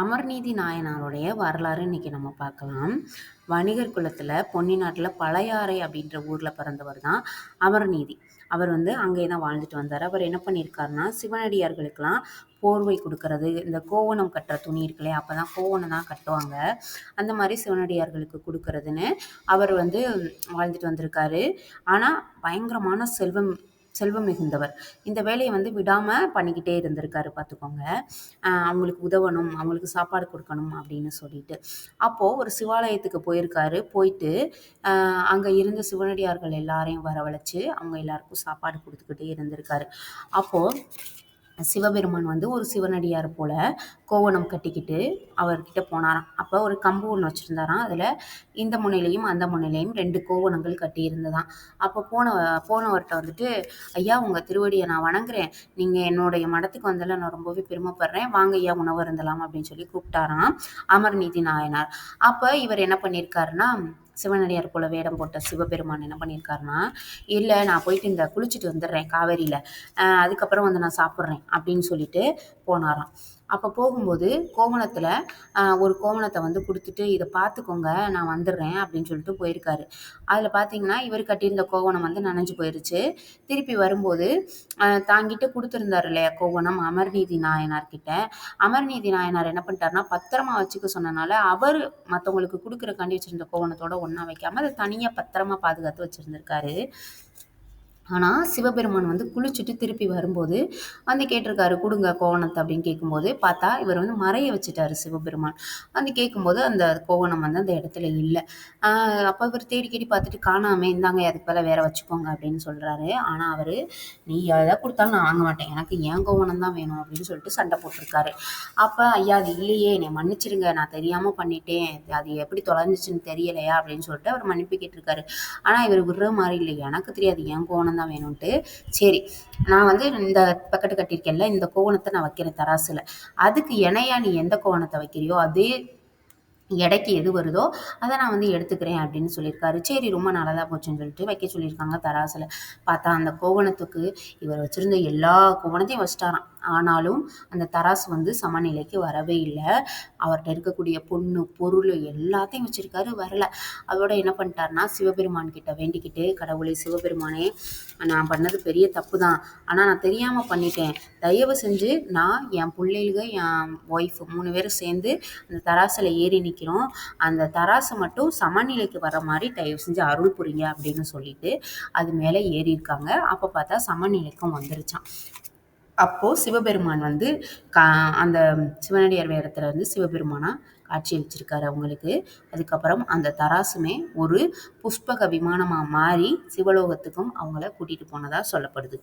அமர்நீதி நாயனாருடைய வரலாறு இன்னைக்கு நம்ம பார்க்கலாம். வணிகர் குலத்தில் பொன்னி நாட்டில் பழையாறை அப்படின்ற ஊரில் பிறந்தவர் தான் அமர்நீதி. அவர் வந்து அங்கே தான் வாழ்ந்துட்டு வந்தார். அவர் என்ன பண்ணியிருக்காருன்னா சிவனடியார்களுக்கெல்லாம் போர்வை கொடுக்கறது இந்த கோவணம் கட்டுற துணி இருக்குல்லையே அப்போ தான் கோவணம் தான் கட்டுவாங்க. அந்த மாதிரி சிவனடியார்களுக்கு கொடுக்கறதுன்னு அவர் வந்து வாழ்ந்துட்டு வந்திருக்காரு. ஆனால் பயங்கரமான செல்வம் செல்வம் மிகுந்தவர். இந்த வேலையை வந்து விடாமல் பண்ணிக்கிட்டே இருந்திருக்காரு பார்த்துக்கோங்க அவங்களுக்கு உதவணும் அவங்களுக்கு சாப்பாடு கொடுக்கணும் அப்படின்னு சொல்லிட்டு. அப்போது ஒரு சிவாலயத்துக்கு போயிருக்காரு. போயிட்டு அங்கே இருந்த சிவனடியார்கள் எல்லாரையும் வரவழைச்சு அவங்க எல்லாருக்கும் சாப்பாடு கொடுத்துக்கிட்டே இருந்திருக்காரு. அப்போது சிவபெருமான் வந்து ஒரு சிவனடியார் போல் கோவணம் கட்டிக்கிட்டு அவர்கிட்ட போனாராம். அப்போ ஒரு கம்பு ஒன்று வச்சுருந்தாராம். அதில் இந்த முனையிலையும் அந்த முனையிலையும் ரெண்டு கோவணங்கள் கட்டி இருந்ததாம். அப்போ போன போனவர்கிட்ட வந்துட்டு ஐயா உங்கள் திருவடியை நான் வணங்குறேன். நீங்கள் என்னுடைய மடத்துக்கு வந்ததில் நான் ரொம்பவே பெருமைப்படுறேன். வாங்க ஐயா உணவு இருந்தலாம் அப்படின்னு சொல்லி கூப்பிட்டாராம். அமர்நீதி நாயனார். அப்போ இவர் என்ன பண்ணியிருக்காருன்னா சிவனடியார் போல வேடம் போட்ட சிவபெருமான் என்ன பண்ணியிருக்காருன்னா இல்லை நான் போயிட்டு இந்த குளிச்சுட்டு வந்துடுறேன் காவேரியில். அதுக்கப்புறம் வந்து நான் சாப்பிட்றேன் அப்படின்னு சொல்லிட்டு போனாராம். அப்போ போகும்போது கோவணத்தில் ஒரு கோவணத்தை வந்து கொடுத்துட்டு இதை பார்த்துக்கோங்க நான் வந்துடுறேன் அப்படின்னு சொல்லிட்டு போயிருக்காரு. அதில் பார்த்தீங்கன்னா இவர் கட்டியிருந்த கோவணம் வந்து நனைஞ்சு போயிருச்சு. திருப்பி வரும்போது தாங்கிட்டு கொடுத்துருந்தார் இல்லையா கோவணம் அமர்நீதி நாயனார்கிட்ட? அமர்நீதி நாயனார் என்ன பண்ணிட்டாருன்னா பத்திரமா வச்சுக்க சொன்னனால அவர் மற்றவங்களுக்கு கொடுக்குற கண்டி வச்சுருந்த கோவணத்தோட ஒன்றா வைக்காமல் அதை தனியாக பத்திரமா பாதுகாத்து வச்சுருந்துருக்காரு. ஆனால் சிவபெருமான் வந்து குளிச்சுட்டு திருப்பி வரும்போது வந்து கேட்டிருக்காரு கொடுங்க கோவணத்தை அப்படின்னு கேட்கும்போது பார்த்தா இவர் வந்து மறைய வச்சுட்டாரு சிவபெருமான். வந்து கேட்கும்போது அந்த கோவணம் வந்து அந்த இடத்துல இல்லை. அப்போ இவர் தேடி கேடி பார்த்துட்டு காணாமல் இந்தாங்க அதுக்கு மேலே வேற வச்சுக்கோங்க அப்படின்னு சொல்கிறாரு ஆனால் அவர் நீ எதை கொடுத்தாலும் நான் வாங்க மாட்டேன். எனக்கு ஏன் கோவணம் தான் வேணும்? அப்படின்னு சொல்லிட்டு சண்டை போட்டிருக்காரு. அப்போ ஐயா அது இல்லையே என்னை மன்னிச்சிருங்க நான் தெரியாமல் பண்ணிட்டேன். அது எப்படி தொலைஞ்சிச்சுன்னு தெரியலையா? அப்படின்னு சொல்லிட்டு அவர் மன்னிப்பு கேட்டிருக்காரு. ஆனால் இவர் விடுற மாதிரி இல்லை. எனக்கு தெரியாது ஏன் கோவணம் தான் வேணும்ன்ட்டு. சரி நான் வந்து இந்த பக்கெட்டு கட்டியிருக்கேன்ல இந்த கோவணத்தை நான் வைக்கிறேன் தராசில். அதுக்கு இணையா நீ எந்த கோணத்தை வைக்கிறியோ அதே எடைக்கு எது வருதோ அதை நான் வந்து எடுத்துக்கிறேன் அப்படின்னு சொல்லியிருக்காரு. சரி ரொம்ப நல்லதாக போச்சுன்னு சொல்லிட்டு வைக்க சொல்லியிருக்காங்க தராசில். பார்த்தா அந்த கோவணத்துக்கு இவர் வச்சுருந்த எல்லா கோவணத்தையும் வச்சிட்டாராம். ஆனாலும் அந்த தராசு வந்து சமநிலைக்கு வரவே இல்லை. அவர்கிட்ட இருக்கக்கூடிய பொண்ணு பொருள் எல்லாத்தையும் வச்சுருக்காரு வரல. அதோட என்ன பண்ணிட்டாருன்னா சிவபெருமான் கிட்ட வேண்டிக்கிட்டு கடவுளை சிவபெருமானே நான் பண்ணது பெரிய தப்பு தான் ஆனால் நான் தெரியாமல் பண்ணிட்டேன். தயவு செஞ்சு நான் என் பிள்ளைகளுக்கு என் ஒய்ஃப் மூணு பேரும் சேர்ந்து அந்த தராசில் ஏறி நிற்கிறோம் அந்த தராசை மட்டும் சமநிலைக்கு வர மாதிரி தயவு செஞ்சு அருள் புரிங்க அப்படின்னு சொல்லிட்டு அது மேலே ஏறி இருக்காங்க அப்போ பார்த்தா சமநிலைக்கும் வந்துருச்சான் அப்போது சிவபெருமான் வந்து கா அந்த சிவனடியார் வேடத்தில் வந்து சிவபெருமானா காட்சி அளிச்சிருக்காரு அவங்களுக்கு. அதுக்கப்புறம் அந்த தராசுமே ஒரு புஷ்பக விமானமாக மாறி சிவலோகத்துக்கும் அவங்கள கூட்டிகிட்டு போனதாக சொல்லப்படுது.